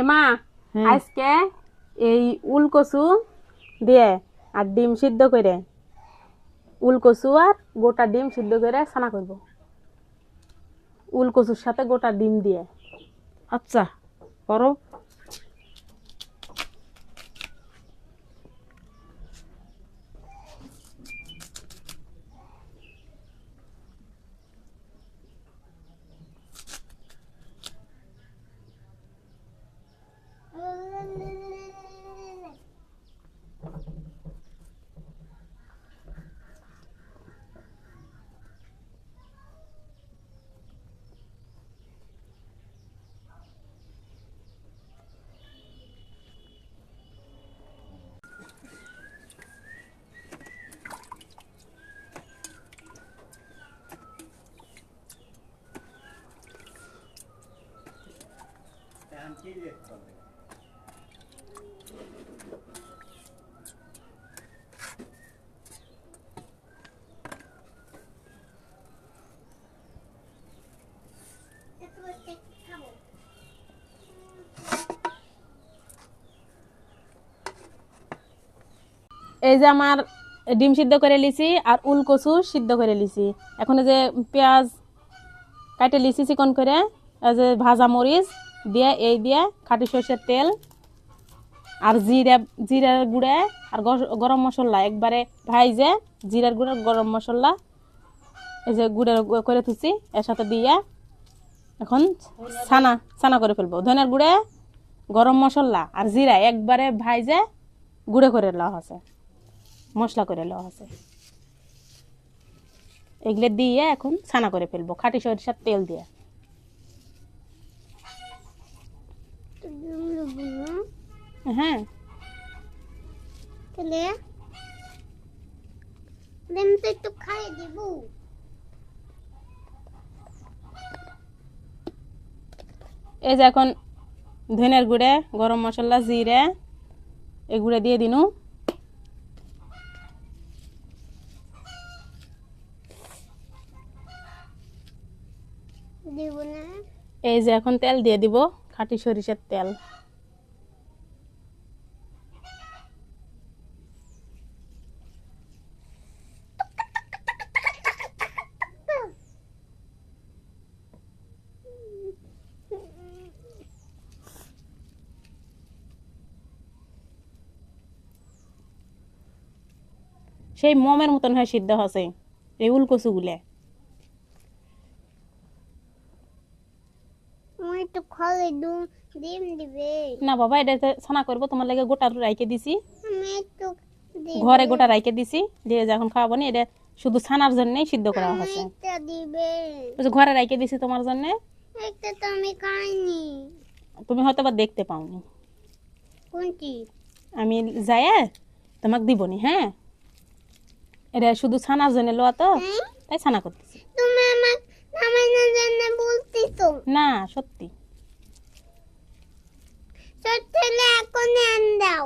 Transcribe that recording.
এমা। আজকে এই উল কচু দিয়ে আর ডিম সিদ্ধ করে উল কচু আর গোটা ডিম সিদ্ধ করে ছানা করব। উল কচুর সাথে গোটা ডিম দিয়ে। আচ্ছা করো। এই যে আমার ডিম সিদ্ধ করে লিছি আর উল কচু সিদ্ধ করে লিছি। এখন যে পেঁয়াজ কাটে লিছি চিকন করে যে ভাজা মরিচ দিয়ে এই দিয়ে খাটি সর্ষের তেল আর জিরা, জিরার গুঁড়া আর গর- গরম মশলা। একবারে ভাইজে জিরার গুঁড়া, গরম মশলা, এই যে গুঁড়া করে থুছি এর সাথে দিয়ে এখন ছানা ছানা করে ফেলব। ধনের গুঁড়ে, গরম মশলা আর জিরা একবারে ভাইজে গুঁড়ে করে লওয়া আছে, মশলা করে লওয়া আছে। এগুলো দিয়ে এখন ছানা করে ফেলব, খাটি সরিষার তেল দিয়ে। হ্যাঁ। তাহলে? তো একটু খাই দিব। এই যে এখন ধনের গুঁড়ে গরম মশলা জিরে এগুলো দিয়ে দিনু। এই যে এখন তেল দিয়ে দিব খাটি সরিষার তেল। সেই মমের মতন হয় সিদ্ধ হসে এই উলকচুগুলো না বাবা এটা ছানা করব তোমার লাগে গোটা রাইকে দিছি। ঘরে গোটা রাইকে দিছি দিয়ে যখন খাওয়াবো নি এটা শুধু ছানার জন্যই সিদ্ধ করা হয়েছে ঘরে রাইকে দিছি তোমার জন্য? তুমি হয়তো বা দেখতে পাওনি। আমি যাই তোমাকে দিবনি হ্যাঁ? এটা শুধু ছানার জন্য লোয়া তো? তাই ছানা করতেছি। তুমি আমার নামানোর জন্য তো না সত্যি। সত্যি না এখন দাও।